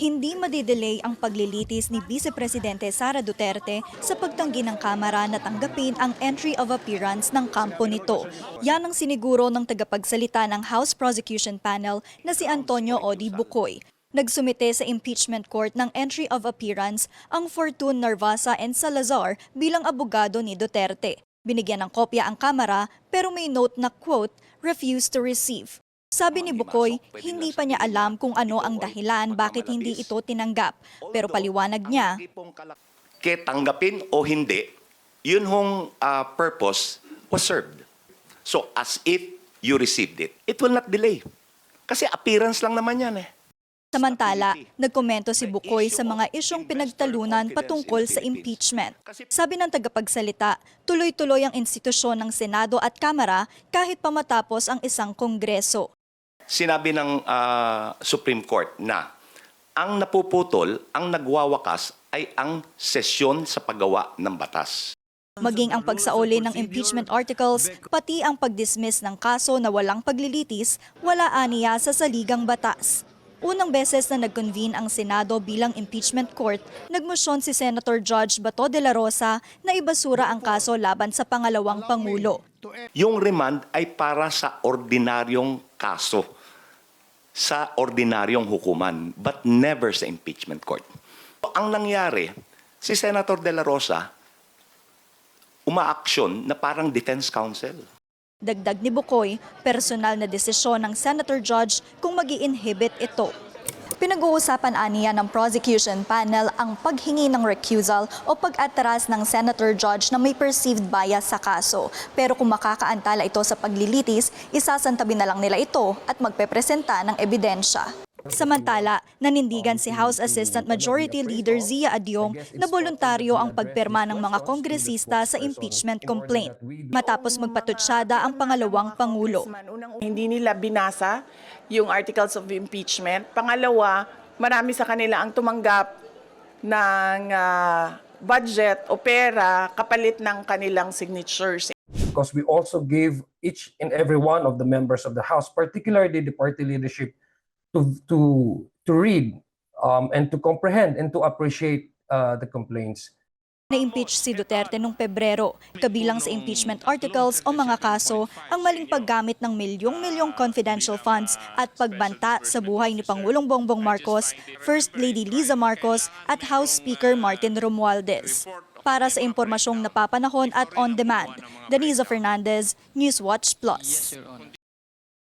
Hindi madidelay ang paglilitis ni Vice Presidente Sara Duterte sa pagtanggi ng Kamara na tanggapin ang entry of appearance ng kampo nito. Yan ang siniguro ng tagapagsalita ng House Prosecution Panel na si Antonio Odi Bukoy. Nagsumite sa impeachment court ng entry of appearance ang Fortune Narvasa and Salazar bilang abogado ni Duterte. Binigyan ng kopya ang Kamara pero may note na quote, refused to receive. Sabi ni Bukoy, hindi pa niya alam kung ano ang dahilan bakit hindi ito tinanggap. Pero paliwanag niya, Kaya tanggapin o hindi, yun hong ah, purpose was served. So as if you received it, it will not delay. Kasi appearance lang naman yan eh. Samantala, nagkomento si Bukoy sa mga isyong pinagtalunan patungkol sa impeachment. Sabi ng tagapagsalita, tuloy-tuloy ang institusyon ng Senado at Kamara kahit pa matapos ang isang kongreso. Sinabi ng ah, Supreme Court na ang napuputol, ang nagwawakas ay ang sesyon sa paggawa ng batas. Maging ang pagsauli ng impeachment articles, pati ang pag-dismiss ng kaso na walang paglilitis, wala aniya sa saligang batas. Unang beses na nag-convene ang Senado bilang impeachment court, nagmosyon si Senator Judge Bato de la Rosa na ibasura ang kaso laban sa pangalawang Pangulo. Yung remand ay para sa ordinaryong kaso, sa ordinaryong hukuman, but never sa impeachment court. Ang nangyari, si Senator De La Rosa, umaaksyon na parang defense counsel. Dagdag ni Bukoy, personal na desisyon ng Senator Judge kung mag inhibit ito. Pinag-uusapan aniya ng prosecution panel ang paghingi ng recusal o pag-atras ng Senator Judge na may perceived bias sa kaso. Pero kung makakaantala ito sa paglilitis, isasantabi na lang nila ito at magpepresenta ng ebidensya. Samantala, nanindigan si House Assistant Majority Leader Zia Adyong na voluntaryo ang pagpirma ng mga kongresista sa impeachment complaint matapos magpatutsyada ang pangalawang Pangulo. Hindi nila binasa yung articles of impeachment. Pangalawa, marami sa kanila ang tumanggap ng ah, budget o pera kapalit ng kanilang signatures. because we also gave each and every one of the members of the House, particularly the party leadership, to to to read um, and to comprehend and to appreciate uh, the complaints. Na-impeach si Duterte noong Pebrero. Kabilang sa impeachment articles o mga kaso ang maling paggamit ng milyong-milyong confidential funds at pagbanta sa buhay ni Pangulong Bongbong Marcos, First Lady Liza Marcos at House Speaker Martin Romualdez. Para sa impormasyong napapanahon at on demand, Denise Fernandez, Newswatch Plus.